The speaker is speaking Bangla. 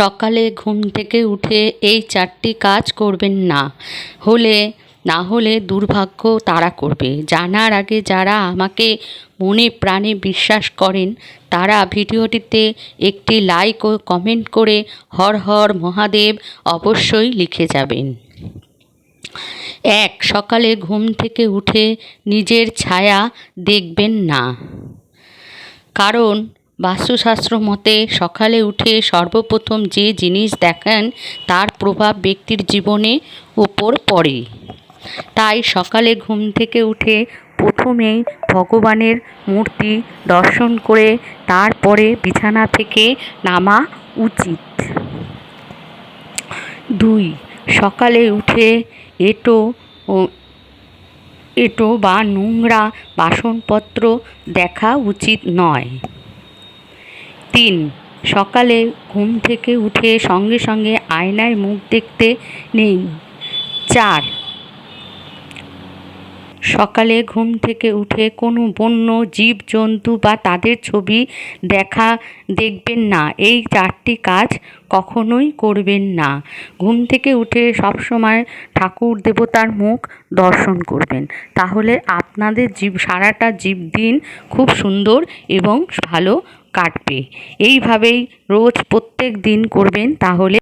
সকালে ঘুম থেকে উঠে এই চারটি কাজ করবেন না। হলে না হলে দুর্ভাগ্য তারা করবে। জানার আগে যারা আমাকে মনে প্রাণে বিশ্বাস করেন, তারা ভিডিওটিতে একটি লাইক ও কমেন্ট করে হর হর মহাদেব অবশ্যই লিখে যাবেন। এক, সকালে ঘুম থেকে উঠে নিজের ছায়া দেখবেন না। কারণ বাস্তুশাস্ত্র মতে, সকালে উঠে সর্বপ্রথম যে জিনিস দেখেন, তার প্রভাব ব্যক্তির জীবনে উপর পড়ে। তাই সকালে ঘুম থেকে উঠে প্রথমেই ভগবানের মূর্তি দর্শন করে, তারপরে বিছানা থেকে নামা উচিত। দুই, সকালে উঠে এটো, ও, এঁটো বা নোংরা বাসনপত্র দেখা উচিত নয়। তিন। সকালে ঘুম থেকে উঠে সঙ্গে সঙ্গে আয়নায় মুখ দেখতে নেই। চার। সকালে ঘুম থেকে উঠে কোনো বন্য জীবজন্তু বা তাদের ছবি দেখা দেখবেন না। এই চারটি কাজ কখনোই করবেন না। ঘুম থেকে উঠে সবসময় ঠাকুর দেবতার মুখ দর্শন করবেন। তাহলে আপনাদের জীব, সারাটা জীব দিন খুব সুন্দর এবং ভালো কাটবে। এইভাবেই রোজ প্রত্যেক দিন করবেন তাহলে